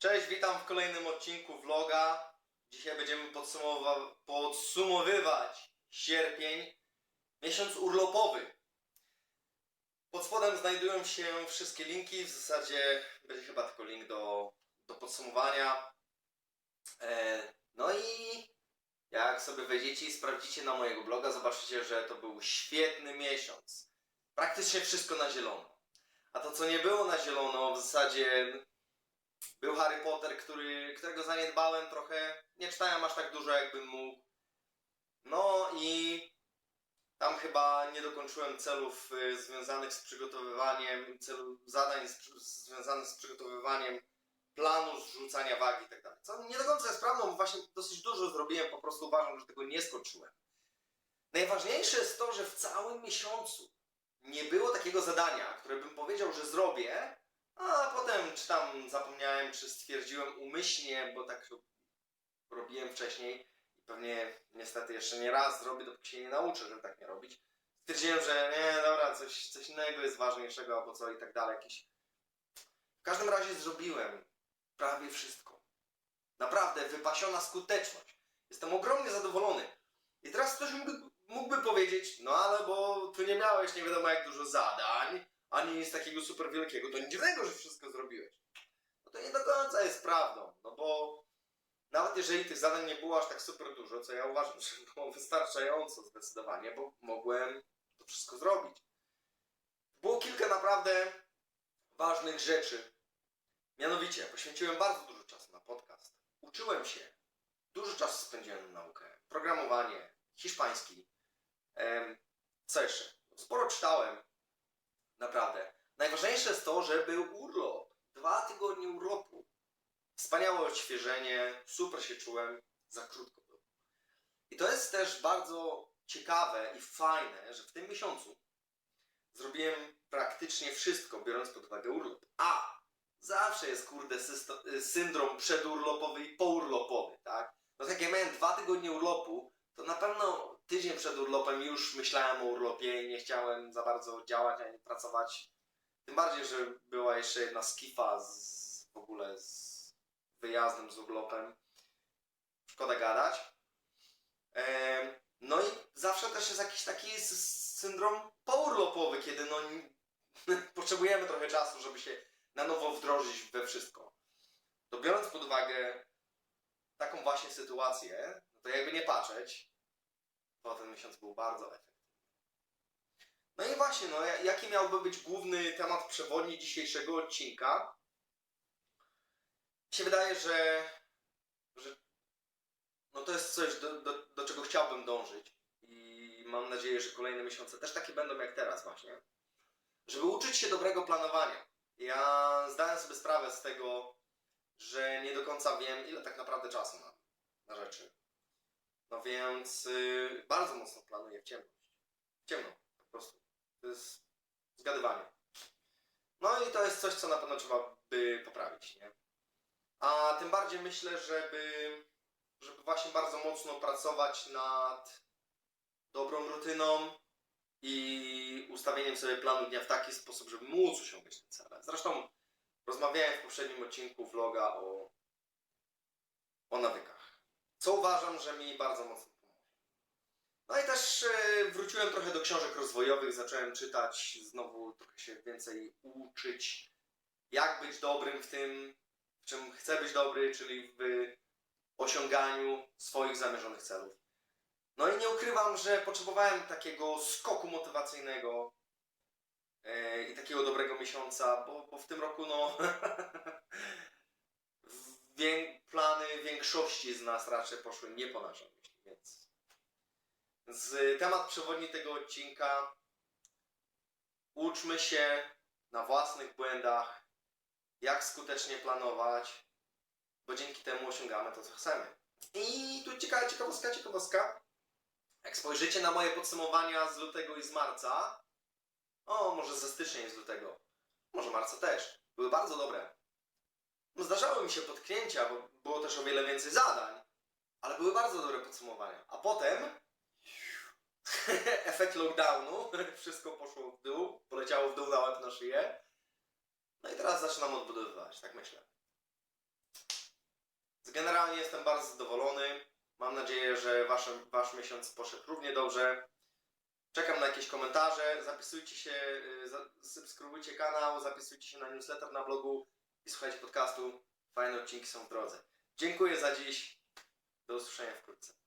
Cześć, witam w kolejnym odcinku vloga. Dzisiaj będziemy podsumowa- podsumowywać sierpień, miesiąc urlopowy. Pod spodem znajdują się wszystkie linki, w zasadzie będzie chyba tylko link do, do podsumowania. E, no i jak sobie wejdziecie i sprawdzicie na mojego bloga, zobaczycie, że to był świetny miesiąc. Praktycznie wszystko na zielono. A to, co nie było na zielono, w zasadzie był Harry Potter, który, którego zaniedbałem trochę. Nie czytałem aż tak dużo, jakbym mógł. No i tam chyba nie dokończyłem celów y, związanych z przygotowywaniem, celu zadań z, związanych z przygotowywaniem planu zrzucania wagi i tak. Co nie do końca jest prawdą, właśnie dosyć dużo zrobiłem, po prostu uważam, że tego nie skończyłem. Najważniejsze jest to, że w całym miesiącu nie było takiego zadania, które bym powiedział, że zrobię, a potem czy tam zapomniałem, czy stwierdziłem umyślnie, bo tak robiłem wcześniej i pewnie niestety jeszcze nie raz zrobię, dopóki się nie nauczę, żeby tak nie robić. Stwierdziłem, że nie, dobra, coś, coś innego jest ważniejszego albo co i tak dalej. W każdym razie zrobiłem prawie wszystko. Naprawdę, wypasiona skuteczność. Jestem ogromnie zadowolony. I teraz ktoś mógłby, mógłby powiedzieć, no ale bo tu nie miałeś nie wiadomo jak dużo zadań, ani nic takiego super wielkiego, to nic dziwnego, że wszystko zrobiłeś. No to nie do końca jest prawdą, no bo nawet jeżeli tych zadań nie było aż tak super dużo, co ja uważam, że było wystarczająco zdecydowanie, bo mogłem to wszystko zrobić. Było kilka naprawdę ważnych rzeczy. Mianowicie, poświęciłem bardzo dużo czasu na podcast. Uczyłem się. Dużo czasu spędziłem na naukę. Programowanie, hiszpański. Co jeszcze? Sporo czytałem. Naprawdę. Najważniejsze jest to, że był urlop. Dwa tygodnie urlopu. Wspaniałe odświeżenie, super się czułem, za krótko było. I to jest też bardzo ciekawe i fajne, że w tym miesiącu zrobiłem praktycznie wszystko, biorąc pod uwagę urlop. A zawsze jest kurde y, syndrom przedurlopowy i pourlopowy, tak? No tak jak miałem dwa tygodnie urlopu, to na pewno tydzień przed urlopem już myślałem o urlopie i nie chciałem za bardzo działać ani pracować. Tym bardziej, że była jeszcze jedna skifa z w ogóle z wyjazdem, z urlopem. Szkoda gadać. No i zawsze też jest jakiś taki syndrom pourlopowy, kiedy no potrzebujemy trochę czasu, żeby się na nowo wdrożyć we wszystko. To biorąc pod uwagę taką właśnie sytuację, to jakby nie patrzeć, to ten miesiąc był bardzo efektywny. No i właśnie, no ja- jaki miałby być główny temat przewodni dzisiejszego odcinka? Mi się wydaje, że, że no to jest coś, do, do, do czego chciałbym dążyć i mam nadzieję, że kolejne miesiące też takie będą jak teraz właśnie, żeby uczyć się dobrego planowania. Ja zdałem sobie sprawę z tego, że nie do końca wiem, ile tak naprawdę czasu mam na rzeczy. No więc y, bardzo mocno planuję w ciemność. W ciemno, po prostu. To jest zgadywanie. No i to jest coś, co na pewno trzeba by poprawić, nie? A tym bardziej myślę, żeby, żeby właśnie bardzo mocno pracować nad dobrą rutyną i ustawieniem sobie planu dnia w taki sposób, żeby móc osiągać te cele. Zresztą rozmawiałem w poprzednim odcinku vloga o, o nawykach, co uważam, że mi bardzo mocno pomoże. No i też e, wróciłem trochę do książek rozwojowych, zacząłem czytać, znowu trochę się więcej uczyć, jak być dobrym w tym, w czym chcę być dobry, czyli w osiąganiu swoich zamierzonych celów. No i nie ukrywam, że potrzebowałem takiego skoku motywacyjnego e, i takiego dobrego miesiąca, bo, bo w tym roku no plany większości z nas raczej poszły nie po naszej myśli, więc z temat przewodni tego odcinka uczmy się na własnych błędach, jak skutecznie planować, bo dzięki temu osiągamy to, co chcemy. I tu ciekawa ciekawostka, ciekawostka. Jak spojrzycie na moje podsumowania z lutego i z marca, o, może ze stycznia i z lutego, może marca też, były bardzo dobre. No zdarzały mi się potknięcia, bo było też o wiele więcej zadań, ale były bardzo dobre podsumowania. A potem efekt lockdownu, wszystko poszło w dół, poleciało w dół na łeb, na szyję. No i teraz zaczynam odbudowywać, tak myślę. Generalnie jestem bardzo zadowolony. Mam nadzieję, że wasz, wasz miesiąc poszedł równie dobrze. Czekam na jakieś komentarze. Zapisujcie się, y, subskrybujcie kanał, zapisujcie się na newsletter na blogu słuchajcie podcastu. Fajne odcinki są w drodze. Dziękuję za dziś. Do usłyszenia wkrótce.